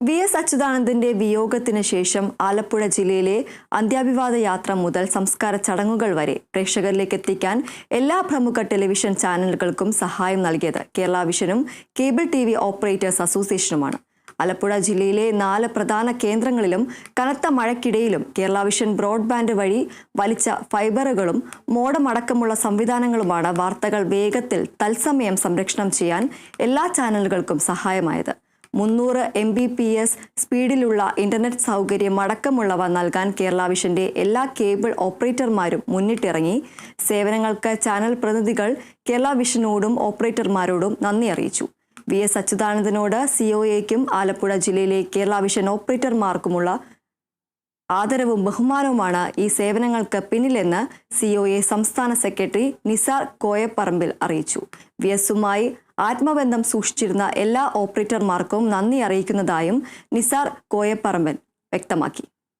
V S അച്യുതാനന്ദന്റെ വിയോഗത്തിന് ശേഷം ആലപ്പുഴ ജില്ലയിലെ അന്ത്യാഭിവാദ യാത്ര മുതൽ സംസ്കാര ചടങ്ങുകൾ വരെ പ്രേക്ഷകരിലേക്ക് എത്തിക്കാൻ എല്ലാ പ്രമുഖ ടെലിവിഷൻ ചാനലുകൾക്കും സഹായം നൽകിയത് കേരള വിഷനും കേബിൾ ടി വി ഓപ്പറേറ്റേഴ്സ് അസോസിയേഷനുമാണ്. ആലപ്പുഴ ജില്ലയിലെ നാല് പ്രധാന കേന്ദ്രങ്ങളിലും കനത്ത മഴയ്ക്കിടയിലും കേരള വിഷൻ ബ്രോഡ്ബാൻഡ് വഴി വലിച്ച ഫൈബറുകളും മോഡം അടക്കമുള്ള സംവിധാനങ്ങളുമാണ് വാർത്തകൾ വേഗത്തിൽ തത്സമയം സംരക്ഷണം ചെയ്യാൻ എല്ലാ ചാനലുകൾക്കും സഹായമായത്. മുന്നൂറ് എം ബി പി എസ് സ്പീഡിലുള്ള ഇന്റർനെറ്റ് സൗകര്യം അടക്കമുള്ളവ നൽകാൻ കേരള വിഷന്റെ എല്ലാ കേബിൾ ഓപ്പറേറ്റർമാരും മുന്നിട്ടിറങ്ങി. സേവനങ്ങൾക്ക് ചാനൽ പ്രതിനിധികൾ കേരള വിഷനോടും ഓപ്പറേറ്റർമാരോടും നന്ദി അറിയിച്ചു. വി എസ് അച്യുതാനന്ദനോട് സിഒഎക്കും ആലപ്പുഴ ജില്ലയിലെ കേരള വിഷൻ ഓപ്പറേറ്റർമാർക്കുമുള്ള ആദരവും ബഹുമാനവുമാണ് ഈ സേവനങ്ങൾക്ക് പിന്നിലെന്ന് സി ഒ എ സംസ്ഥാന സെക്രട്ടറി നിസാർ കോയപ്പറമ്പിൽ അറിയിച്ചു. വി എസുമായി ആത്മബന്ധം സൂക്ഷിച്ചിരുന്ന എല്ലാ ഓപ്പറേറ്റർമാർക്കും നന്ദി അറിയിക്കുന്നതായും നിസാർ കോയപ്പറമ്പൻ വ്യക്തമാക്കി.